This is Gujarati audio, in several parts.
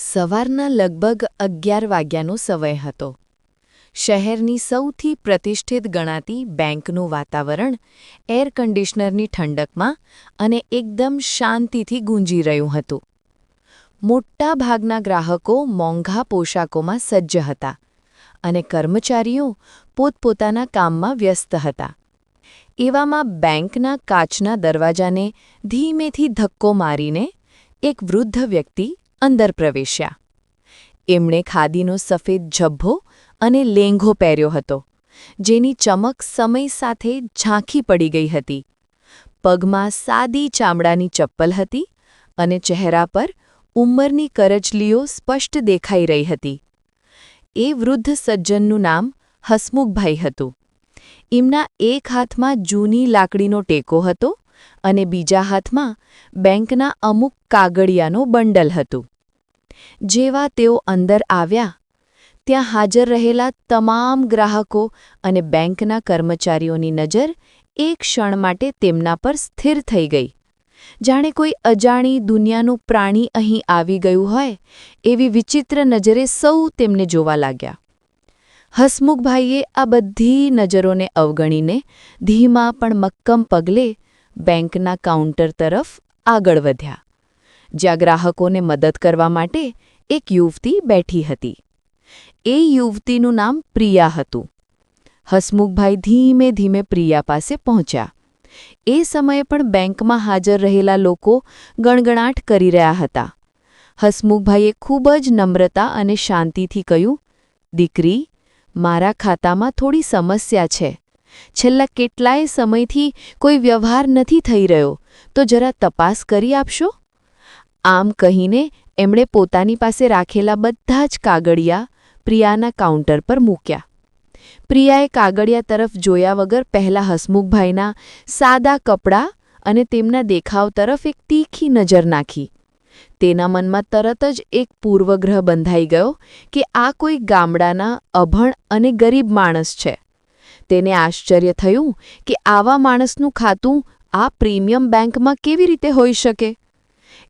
સવારના લગભગ અગિયાર વાગ્યાનો સમય હતો. શહેરની સૌથી પ્રતિષ્ઠિત ગણાતી બેંકનું વાતાવરણ એર કન્ડિશનરની ઠંડકમાં અને એકદમ શાંતિથી ગુંજી રહ્યું હતું. મોટા ભાગના ગ્રાહકો મોંઘા પોશાકોમાં સજ્જ હતા અને કર્મચારીઓ પોતપોતાના કામમાં વ્યસ્ત હતા. એવામાં બેંકના કાચના દરવાજાને ધીમેથી ધક્કો મારીને એક વૃદ્ધ વ્યક્તિ અંદર પ્રવેશ્યા. એમણે ખાદીનો સફેદ ઝભ્ભો અને લેંઘો પહેર્યો હતો, જેની ચમક સમય સાથે ઝાંખી પડી ગઈ હતી. પગમાં સાદી ચામડાની ચપ્પલ હતી અને ચહેરા પર ઉંમરની કરચલીઓ સ્પષ્ટ દેખાઈ રહી હતી. એ વૃદ્ધ સજ્જનનું નામ હસમુખભાઈ હતું. એમના એક હાથમાં જૂની લાકડીનો ટેકો હતો અને બીજા હાથમાં બેંકના અમુક કાગળિયાનું બંડલ હતું. જેવા તેઓ અંદર આવ્યા, ત્યાં હાજર રહેલા તમામ ગ્રાહકો અને બેંકના કર્મચારીઓની નજર એક ક્ષણ માટે તેમના પર સ્થિર થઈ ગઈ. જાણે કોઈ અજાણી દુનિયાનું પ્રાણી અહીં આવી ગયું હોય, એવી વિચિત્ર નજરે સૌ તેમને જોવા લાગ્યા. હસમુખભાઈએ આ બધી નજરોને અવગણીને ધીમા પણ મક્કમ પગલે બેંકના કાઉન્ટર તરફ આગળ વધ્યા, જ્યાં ગ્રાહકોને મદદ કરવા માટે એક યુવતી બેઠી હતી. એ યુવતીનું નામ પ્રિયા હતું. હસમુખભાઈ ધીમે ધીમે પ્રિયા પાસે પહોંચ્યા. એ સમયે પણ બેંકમાં હાજર રહેલા લોકો ગણગણાટ કરી રહ્યા હતા. હસમુખભાઈએ ખૂબ જ નમ્રતા અને શાંતિથી કહ્યું, દીકરી, મારા ખાતામાં થોડી સમસ્યા છે. છેલ્લા કેટલાય સમયથી કોઈ વ્યવહાર નથી થઈ રહ્યો. તો જરા તપાસ કરી આપશો? આમ કહીને એમણે પોતાની પાસે રાખેલા બધા જ કાગળિયા પ્રિયાના કાઉન્ટર પર મૂક્યા. પ્રિયાએ કાગળિયા તરફ જોયા વગર પહેલાં હસમુખભાઈના સાદા કપડાં અને તેમના દેખાવ તરફ એક તીખી નજર નાખી. તેના મનમાં તરત જ એક પૂર્વગ્રહ બંધાઈ ગયો કે આ કોઈ ગામડાના અભણ અને ગરીબ માણસ છે. તેને આશ્ચર્ય થયું કે આવા માણસનું ખાતું આ પ્રીમિયમ બેંકમાં કેવી રીતે હોઈ શકે?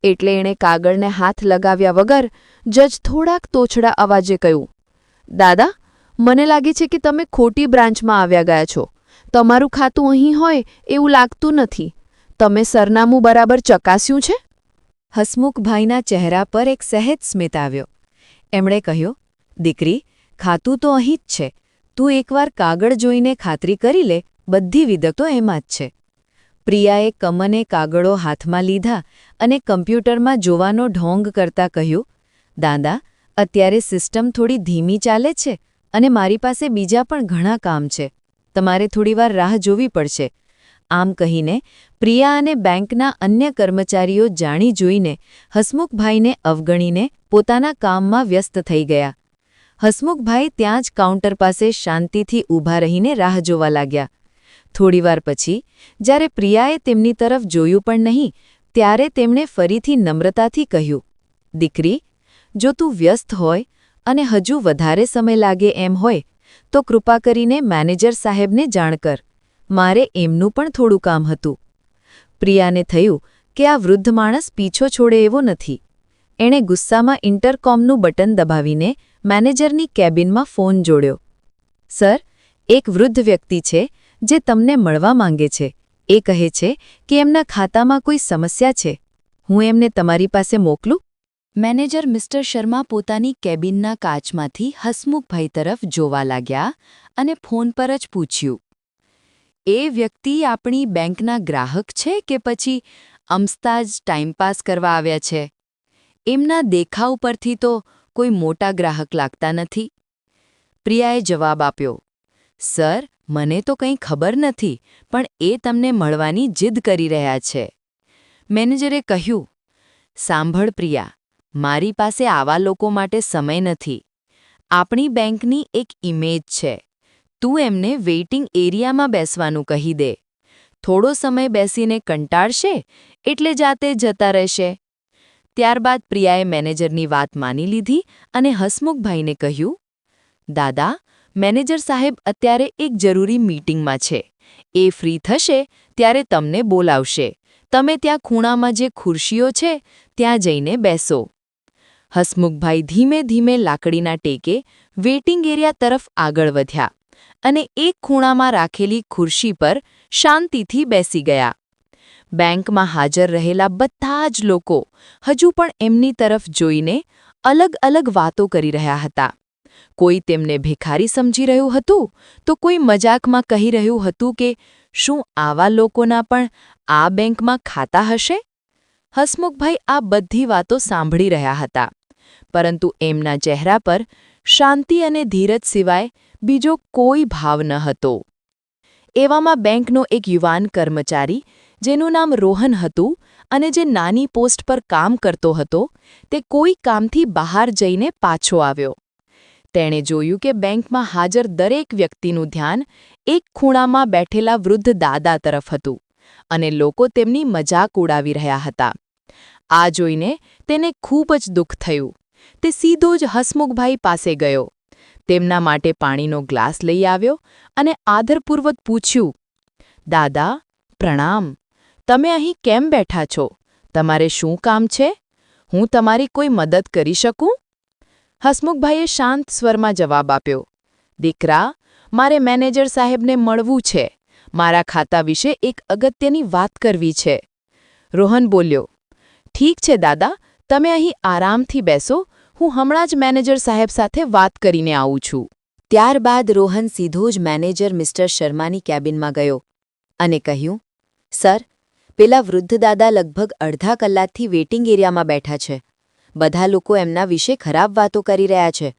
એટલે એણે કાગળને હાથ લગાવ્યા વગર જજ થોડાક તોછડા અવાજે કહ્યું, દાદા, મને લાગે છે કે તમે ખોટી બ્રાન્ચમાં આવ્યા ગયા છો. તમારું ખાતું અહીં હોય એવું લાગતું નથી. તમે સરનામું બરાબર ચકાસ્યું છે? હસમુખભાઈના ચહેરા પર એક સહેજ સ્મિત આવ્યો. એમણે કહ્યું, દીકરી, ખાતું તો અહીં જ છે. તું એકવાર કાગળ જોઈને ખાતરી કરી લે, બધી વિગતો એમાં જ છે. પ્રિયાએ કમને કાગળો હાથમાં લીધા અને કમ્પ્યુટરમાં જોવાનો ઢોંગ કરતા કહ્યું, દાદા, અત્યારે સિસ્ટમ થોડી ધીમી ચાલે છે અને મારી પાસે બીજા પણ ઘણા કામ છે. તમારે થોડીવાર રાહ જોવી પડશે. આમ કહીને પ્રિયા અને બેંકના અન્ય કર્મચારીઓ જાણી જોઈને હસમુખભાઈને અવગણીને પોતાના કામમાં વ્યસ્ત થઈ ગયા. હસમુખભાઈ ત્યાં જ કાઉન્ટર પાસે શાંતિથી ઊભા રહીને રાહ જોવા લાગ્યા. થોડીવાર પછી, જ્યારે પ્રિયાએ તેમની તરફ જોયું પણ નહીં, ત્યારે તેમણે ફરીથી નમ્રતાથી કહ્યું, દીકરી, જો તું વ્યસ્ત હોય અને હજુ વધારે સમય લાગે એમ હોય, તો કૃપા કરીને મેનેજર સાહેબને જાણ કર. મારે એમનું પણ થોડું કામ હતું. પ્રિયાને થયું કે આ વૃદ્ધ માણસ પીછો છોડે એવો નથી. એણે ગુસ્સામાં ઇન્ટરકોમનું બટન દબાવીને મેનેજરની કેબિનમાં ફોન જોડ્યો. સર, એક વૃદ્ધ વ્યક્તિ છે, જે તમને મળવા માંગે છે. એ કહે છે કે એમના ખાતામાં કોઈ સમસ્યા છે. હું એમને તમારી પાસે મોકલું? મેનેજર મિસ્ટર શર્મા પોતાની કેબિનના કાચમાંથી હસમુખભાઈ તરફ જોવા લાગ્યા અને ફોન પર જ પૂછ્યું. એ વ્યક્તિ આપણી બેંકના ગ્રાહક છે કે પછી અમસ્તા જ ટાઈમપાસ કરવા આવ્યા છે? એમના દેખાવ પરથી તો કોઈ મોટા ગ્રાહક લાગતા નથી? પ્રિયાએ જવાબ આપ્યો, સર, મને તો કંઈ ખબર નથી, પણ એ તમને મળવાની જીદ કરી રહ્યા છે. મેનેજરે કહ્યું, સાંભળ પ્રિયા, મારી પાસે આવા લોકો માટે સમય નથી. આપણી બેંકની એક ઇમેજ છે. તું એમને વેઇટિંગ એરિયામાં બેસવાનું કહી દે. થોડો સમય બેસીને કંટાળશે? એટલે જાતે જતા રહેશે. ત્યારબાદ પ્રિયાએ મેનેજરની વાત માની લીધી અને હસમુખભાઈને કહ્યું, દાદા, મેનેજર સાહેબ અત્યારે એક જરૂરી મીટિંગમાં છે. એ ફ્રી થશે ત્યારે તમને બોલાવશે. તમે ત્યાં ખૂણામાં જે ખુરશીઓ છે, ત્યાં જઈને બેસો. હસમુખભાઈ ધીમે ધીમે લાકડીના ટેકે વેઇટિંગ એરિયા તરફ આગળ વધ્યા અને એક ખૂણામાં રાખેલી ખુરશી પર શાંતિથી બેસી ગયા. બેંકમાં હાજર રહેલા બધા જ લોકો હજુ પણ એમની તરફ જોઈને અલગ અલગ વાતો કરી રહ્યા હતા. કોઈ તેમને ભિખારી સમજી રહ્યું હતું તો કોઈ મજાકમાં કહી રહ્યું હતું કે, શું આવા લોકોના પણ આ બેંકમાં ખાતા હશે? હસમુખભાઈ આ બધી વાતો સાંભળી રહ્યા હતા. પરંતુ એમના ચહેરા પર શાંતિ અને ધીરજ સિવાય બીજો કોઈ ભાવ ન હતો. એવામાં બેંકનો એક યુવાન કર્મચારી જેનું નામ રોહન હતું અને જે નાની પોસ્ટ પર કામ કરતો હતો, તે કોઈ કામથી બહાર જઈને પાછો આવ્યો. તેણે જોયું કે બેંકમાં હાજર દરેક વ્યક્તિનું ધ્યાન એક ખૂણામાં બેઠેલા વૃદ્ધ દાદા તરફ હતું અને લોકો તેમની મજાક ઉડાવી રહ્યા હતા. આ જોઈને તેને ખૂબ જ દુઃખ થયું. તે સીધો જ હસમુખભાઈ પાસે ગયો. તેમના માટે પાણીનો ગ્લાસ લઈ આવ્યો અને આદરપૂર્વક પૂછ્યું, દાદા, પ્રણામ. તમે અહીં કેમ બેઠા છો? તમારે શું કામ છે? હું તમારી કોઈ મદદ કરી શકું? હસમુખભાઈએ શાંત સ્વરમાં જવાબ આપ્યો, દીકરા, મારે મેનેજર સાહેબને મળવું છે. મારા ખાતા વિશે એક અગત્યની વાત કરવી છે. રોહન બોલ્યો, ઠીક છે દાદા, તમે અહીં આરામથી બેસો. હું હમણાં જ મેનેજર સાહેબ સાથે વાત કરીને આવું છું. ત્યારબાદ રોહન સીધો જ મેનેજર મિસ્ટર શર્માની કેબિનમાં ગયો અને કહ્યું, સર પેલા વૃદ્ધ દાદા લગભગ અડધા કલાકથી વેઇટિંગ એરિયામાં બેઠા છે. બધા લોકો એમના વિશે ખરાબ વાતો કરી રહ્યા છે.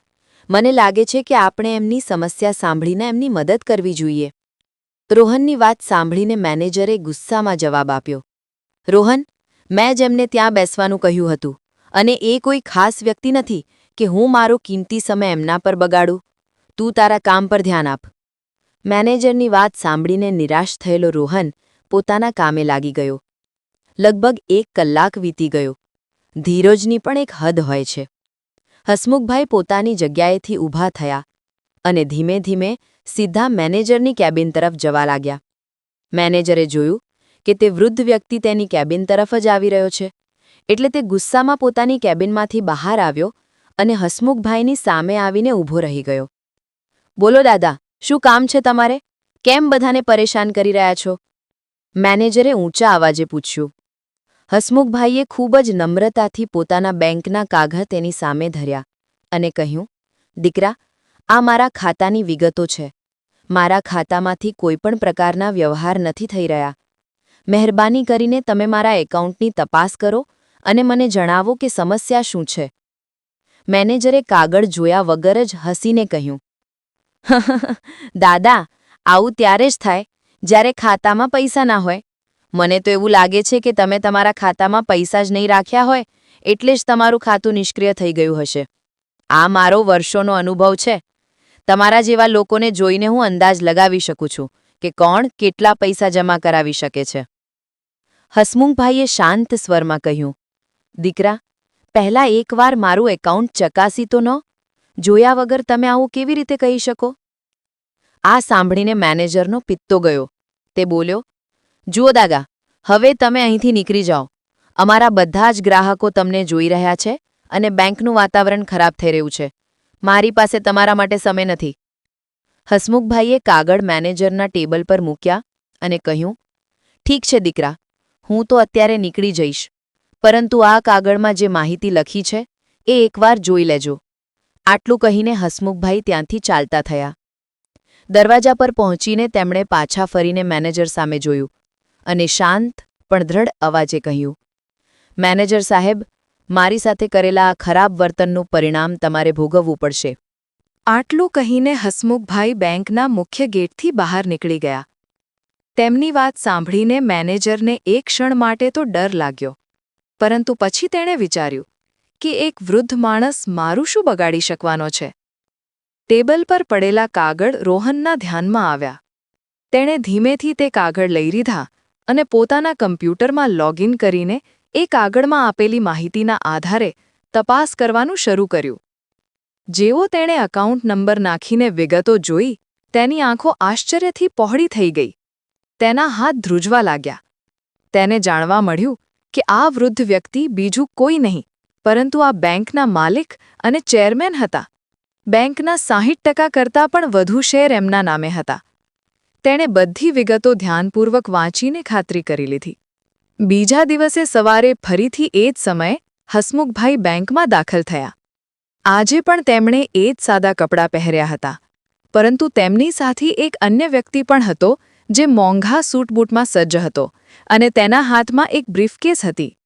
મને લાગે છે કે આપણે એમની સમસ્યા સાંભળીને એમની મદદ કરવી જોઈએ. રોહનની વાત સાંભળીને મેનેજરે ગુસ્સામાં જવાબ આપ્યો. રોહન, મેં જ એમને ત્યાં બેસવાનું કહ્યું હતું, અને એ કોઈ ખાસ વ્યક્તિ નથી કે હું મારો કિંમતી સમય એમના પર બગાડું. તું તારા કામ પર ધ્યાન આપ. મેનેજરની વાત સાંભળીને નિરાશ થયેલો રોહન પોતાના કામે લાગી ગયો. લગભગ એક કલાક વીતી ગયો. ધીરજની પણ એક હદ હોય છે. હસમુખભાઈ પોતાની જગ્યાએથી ઊભા થયા અને ધીમે ધીમે સીધા મેનેજરની કેબિન તરફ જવા લાગ્યા. મેનેજરે જોયું કે તે વૃદ્ધ વ્યક્તિ તેની કેબિન તરફ જ આવી રહ્યો છે. એટલે તે ગુસ્સામાં પોતાની કેબિનમાંથી બહાર આવ્યો અને હસમુખભાઈની સામે આવીને ઊભો રહી ગયો. બોલો દાદા, શું કામ છે તમારે? કેમ બધાને પરેશાન કરી રહ્યા છો? મેનેજરે ઊંચા અવાજે પૂછ્યું, હસમુખભાઈએ ખૂબ જ નમ્રતાથી પોતાના બેંકના કાગળ તેની સામે ધર્યા અને કહ્યું, દીકરા, આ મારા ખાતાની વિગતો છે. મારા ખાતામાંથી કોઈપણ પ્રકારના વ્યવહાર નથી થઈ રહ્યા. મહેરબાની કરીને તમે મારા એકાઉન્ટની તપાસ કરો અને મને જણાવો કે સમસ્યા શું છે. મેનેજરે કાગળ જોયા વગર જ હસીને કહ્યું દાદા, આવું ત્યારે જ થાય જ્યારે ખાતામાં પૈસા ના હોય. મને તો એવું લાગે છે કે તમે તમારા ખાતામાં પૈસા જ નહીં રાખ્યા હોય, એટલે જ તમારું ખાતું નિષ્ક્રિય થઈ ગયું હશે. આ મારો વર્ષોનો અનુભવ છે. તમારા જેવા લોકોને જોઈને હું અંદાજ લગાવી શકું છું કે કોણ કેટલા પૈસા જમા કરાવી શકે છે. હસમુખભાઈએ શાંત સ્વરમાં કહ્યું, દીકરા, પહેલા એકવાર મારું એકાઉન્ટ ચકાસી તો ન? જોયા વગર તમે આવું કેવી રીતે કહી શકો? આ સાંભળીને મેનેજરનો પિત્તો ગયો. તે બોલ્યો, જુઓ દાદા હવે તમે અહીંથી નીકળી જાઓ. અમારા બધા જ ગ્રાહકો તમને જોઈ રહ્યા છે અને બેંકનું વાતાવરણ ખરાબ થઈ રહ્યું છે. મારી પાસે તમારા માટે સમય નથી. હસમુખભાઈએ કાગળ મેનેજરના ટેબલ પર મૂક્યા અને કહ્યું, ઠીક છે દીકરા, હું તો અત્યારે નીકળી જઈશ. પરંતુ આ કાગળમાં જે માહિતી લખી છે, એ એકવાર જોઈ લેજો. આટલું કહીને હસમુખભાઈ ત્યાંથી ચાલતા થયા. દરવાજા પર પહોંચીને તેમણે પાછા ફરીને મેનેજર સામે જોયું અને શાંત, પણ દ્રઢ અવાજે કહ્યું, મેનેજર સાહેબ, મારી સાથે કરેલા આ ખરાબ વર્તનનું પરિણામ તમારે ભોગવવું પડશે. આટલું કહીને હસમુખભાઈ બેંકના મુખ્ય ગેટથી બહાર નીકળી ગયા. તેમની વાત સાંભળીને મેનેજરને એક ક્ષણ માટે તો ડર લાગ્યો, પરંતુ પછી તેણે વિચાર્યું કે એક વૃદ્ધ માણસ મારું શું બગાડી શકવાનો છે? ટેબલ પર પડેલા કાગળ રોહનના ધ્યાનમાં આવ્યા. તેણે ધીમેથી તે કાગળ લઈ લીધા અને પોતાના કમ્પ્યુટરમાં લોગિન કરીને એ કાગળમાં આપેલી માહિતીના આધારે તપાસ કરવાનું શરૂ કર્યું. જેવો તેણે અકાઉન્ટ નંબર નાખીને વિગતો જોઈ, તેની આંખો આશ્ચર્યથી પહોળી થઈ ગઈ. તેના હાથ ધ્રુજવા લાગ્યા. તેને જાણવા મળ્યું કે આ વૃદ્ધ વ્યક્તિ બીજું કોઈ નહીં, પરંતુ આ બેંકના માલિક અને ચેરમેન હતા. બેંકના સાહીઠ ટકા કરતાં પણ વધુ શેર એમના નામે હતા. તેણે બધી વિગતો ધ્યાનપૂર્વક વાંચીને ખાતરી કરી લીધી. બીજા દિવસે સવારે ફરીથી એ જ સમયે હસમુખભાઈ બેંકમાં દાખલ થયા. આજે પણ તેમણે એ જ સાદા કપડાં પહેર્યા હતા. પરંતુ તેમની સાથે એક અન્ય વ્યક્તિ પણ હતો, જે મોંઘા સૂટબૂટમાં સજ્જ હતો અને તેના હાથમાં એક બ્રીફકેસ હતી.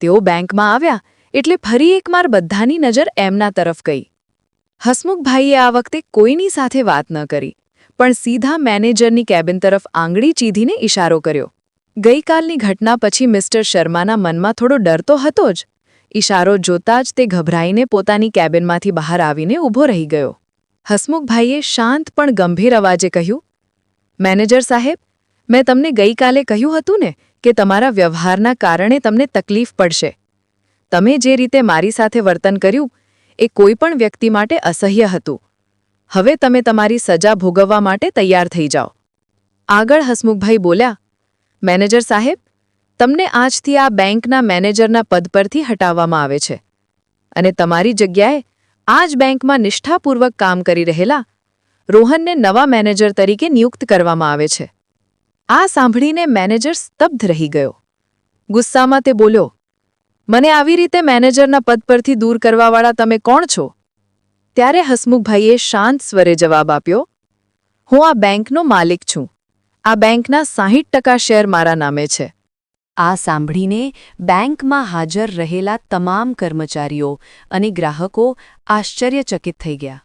તેઓ બેંકમાં આવ્યા એટલે ફરી એકવાર બધાની નજર એમના તરફ ગઈ. હસમુખભાઈએ આ વખતે કોઈની સાથે વાત ન કરી, પણ સીધા મેનેજરની કેબિન તરફ આંગળી ચીધીને ઇશારો કર્યો. ગઈકાલની ઘટના પછી મિસ્ટર શર્માના મનમાં થોડો ડર તો હતો જ. ઇશારો જોતા જ તે ગભરાઈને પોતાની કેબિનમાંથી બહાર આવીને ઊભો રહી ગયો. હસમુખભાઈએ શાંત પણ ગંભીર અવાજે કહ્યું, મેનેજર સાહેબ, મેં તમને ગઈકાલે કહ્યું હતું ને કે તમારા વ્યવહારના કારણે તમને તકલીફ પડશે. તમે જે રીતે મારી સાથે વર્તન કર્યું એ કોઈપણ વ્યક્તિ માટે અસહ્ય હતું. હવે તમે તમારી સજા ભોગવવા માટે તૈયાર થઈ જાઓ. આગળ હસમુખભાઈ બોલ્યા, મેનેજર સાહેબ, તમને આજથી આ બેંકના મેનેજરના પદ પરથી હટાવવામાં આવે છે. અને તમારી જગ્યાએ આ જ બેંકમાં નિષ્ઠાપૂર્વક કામ કરી રહેલા રોહનને નવા મેનેજર તરીકે નિયુક્ત કરવામાં આવે છે. આ સાંભળીને મેનેજર સ્તબ્ધ રહી ગયો. ગુસ્સામાં તે બોલ્યો મને આવી રીતે મેનેજરના પદ પરથી દૂર કરવાવાળા તમે કોણ છો? ત્યારે હસમુખભાઈએ શાંત સ્વરે જવાબ આપ્યો, હું આ બેંકનો માલિક છું. આ બેંકના સાહીઠ ટકા શેર મારા નામે છે. આ સાંભળીને બેંકમાં હાજર રહેલા તમામ કર્મચારીઓ અને ગ્રાહકો આશ્ચર્યચકિત થઈ ગયા.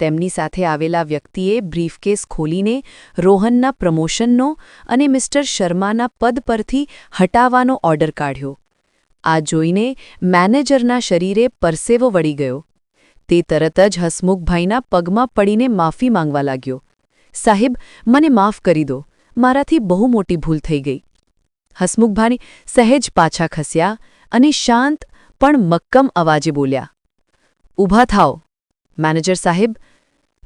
તેમની સાથે આવેલા વ્યક્તિએ બ્રીફકેસ ખોલીને રોહનના પ્રમોશનનો અને મિસ્ટર શર્માના પદ પરથી હટાવવાનો ઓર્ડર કાઢ્યો. આ જોઈને મેનેજરના શરીરે પરસેવો વળી ગયો. તે તરત જ હસમુખભાઈના પગમાં પડીને માફી માંગવા લાગ્યો. સાહેબ, મને માફ કરી દો. મારાથી બહુ મોટી ભૂલ થઈ ગઈ. હસમુખભાઈ સહેજ પાછા ખસ્યા અને શાંત પણ મક્કમ અવાજે બોલ્યા. ઊભા થાઓ. મેનેજર સાહેબ,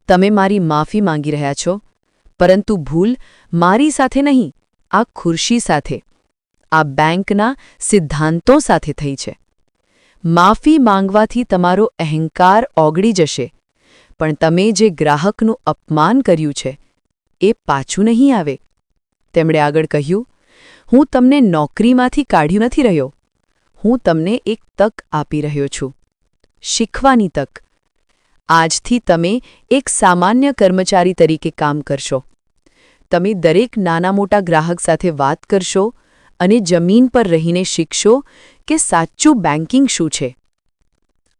તમે મારી માફી માંગી રહ્યા છો. પરંતુ ભૂલ મારી સાથે નહીં, આ ખુરશી સાથે. આ બેંકના સિદ્ધાંતો સાથે થઈ છે. માફી માંગવાથી તમારો અહંકાર ઓગળી જશે. પણ તમે જે ગ્રાહકનું અપમાન કર્યું છે, એ પાછું નહીં આવે. તેમણે આગળ કહ્યું, હું તમને નોકરીમાંથી કાઢ્યું નથી રહ્યો. હું તમને એક તક આપી રહ્યો છું. શીખવાની તક. આજથી તમે એક સામાન્ય કર્મચારી તરીકે કામ કરશો. તમે દરેક નાના મોટા ગ્રાહક સાથે વાત કરશો અને જમીન પર રહીને શીખશો કે સાચું બેન્કિંગ શું છે.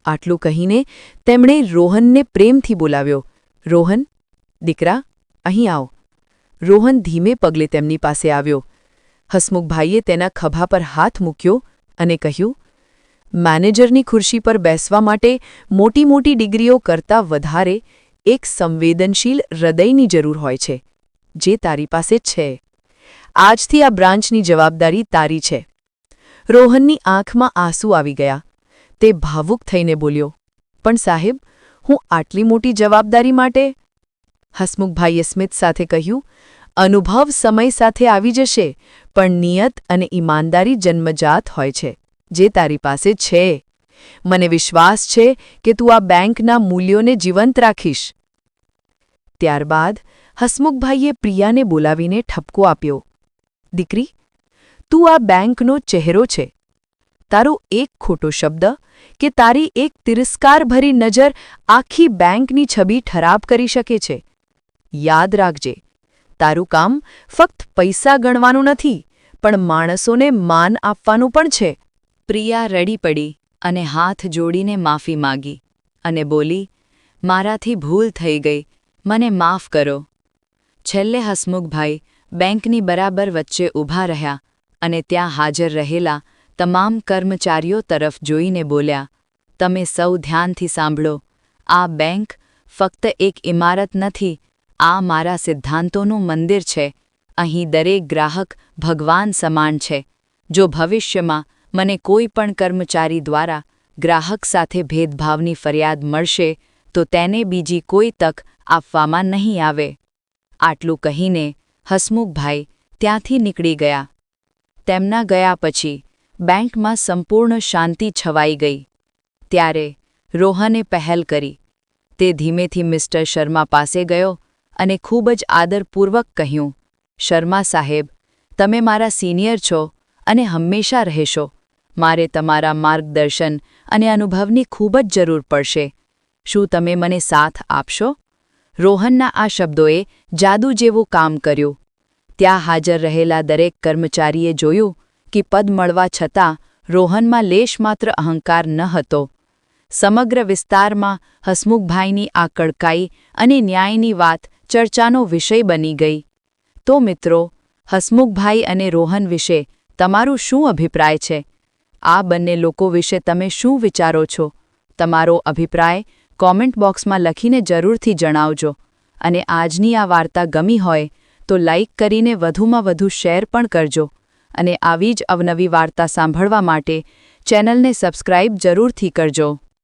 આટલું કહીને તેમણે રોહનને પ્રેમથી બોલાવ્યો. રોહન, દીકરા, અહીં આવો. રોહન ધીમે પગલે તેમની પાસે આવ્યો. હસમુખભાઈએ તેના ખભા પર હાથ મૂક્યો અને કહ્યું, મેનેજરની ખુરશી પર બેસવા માટે મોટી મોટી ડિગ્રીઓ કરતાં વધારે એક સંવેદનશીલ હૃદયની જરૂર હોય છે, જે તારી પાસે છે. આજથી આ બ્રાન્ચની જવાબદારી તારી છે. રોહનની આંખમાં આંસુ આવી ગયા. તે ભાવુક થઈને બોલ્યો, પણ સાહેબ, હું આટલી મોટી જવાબદારી માટે હસમુખભાઈએ સ્મિત સાથે કહ્યું, અનુભવ સમય સાથે આવી જશે, પણ નિયત અને ઈમાનદારી જન્મજાત હોય છે, જે તારી પાસે છે. મને વિશ્વાસ છે કે તું આ બેંકના મૂલ્યોને જીવંત રાખીશ. ત્યારબાદ હસમુખભાઈએ પ્રિયાને બોલાવીને ઠપકો આપ્યો દીકરી, તું આ બેંકનો ચહેરો છે. તારો એક ખોટો શબ્દ કે તારી એક તિરસ્કારભરી નજર આખી બેંકની છબી ઠરાબ કરી શકે છે. યાદ રાખજે, તારું કામ ફક્ત પૈસા ગણવાનું નથી, પણ માણસોને માન આપવાનું પણ છે. પ્રિયા રડી પડી અને હાથ જોડીને માફી માગી અને બોલી, મારાથી ભૂલ થઈ ગઈ. મને માફ કરો. છેલ્લે હસમુખભાઈ બેંકની બરાબર વચ્ચે ઊભા રહ્યા અને ત્યાં હાજર રહેલા તમામ કર્મચારીઓ તરફ જોઈને બોલ્યા, તમે સૌ ધ્યાનથી સાંભળો, આ બેંક ફક્ત એક ઇમારત નથી, આ મારા સિદ્ધાંતોનું મંદિર છે, અહીં દરેક ગ્રાહક ભગવાન સમાન છે, જો ભવિષ્યમાં મને કોઈ પણ કર્મચારી દ્વારા ગ્રાહક સાથે ભેદભાવની ફરિયાદ મળશે, તો તેને બીજી કોઈ તક આપવામાં નહીં આવે. આટલું કહીને હસમુખભાઈ ત્યાંથી નીકળી ગયા. તેમના ગયા પછી બેંકમાં સંપૂર્ણ શાંતિ છવાઈ ગઈ. ત્યારે રોહને પહેલ કરી. તે ધીમેથી મિસ્ટર શર્મા પાસે ગયો અને ખૂબ જ આદરપૂર્વક કહ્યું, શર્મા સાહેબ, તમે મારા સિનિયર છો અને હંમેશા રહેશો. મારે તમારા માર્ગદર્શન અને અનુભવની ખૂબ જ જરૂર પડશે. શું તમે મને સાથ આપશો? રોહનના આ શબ્દોએ જાદુ જેવું કામ કર્યું. ત્યાં હાજર રહેલા દરેક કર્મચારીએ જોયું કે પદ મળવા છતાં રોહનમાં લેશમાત્ર અહંકાર ન હતો. સમગ્ર વિસ્તારમાં હસમુખભાઈની આ કડકાઈ અને ન્યાયની વાત ચર્ચાનો વિષય બની ગઈ. તો મિત્રો, હસમુખભાઈ અને રોહન વિશે તમારું શું અભિપ્રાય છે? આ બંને લોકો વિશે તમે શું વિચારો છો? તમારો અભિપ્રાય કોમેન્ટ બોક્સમાં લખીને જરૂરથી જણાવજો. અને આજની આ વાર્તા ગમી હોય તો લાઇક કરીને વધુમાં વધુ શેર પણ કરજો. અને આવી જ અવનવી વાર્તા સાંભળવા માટે ચેનલને સબસ્ક્રાઇબ જરૂરથી કરજો.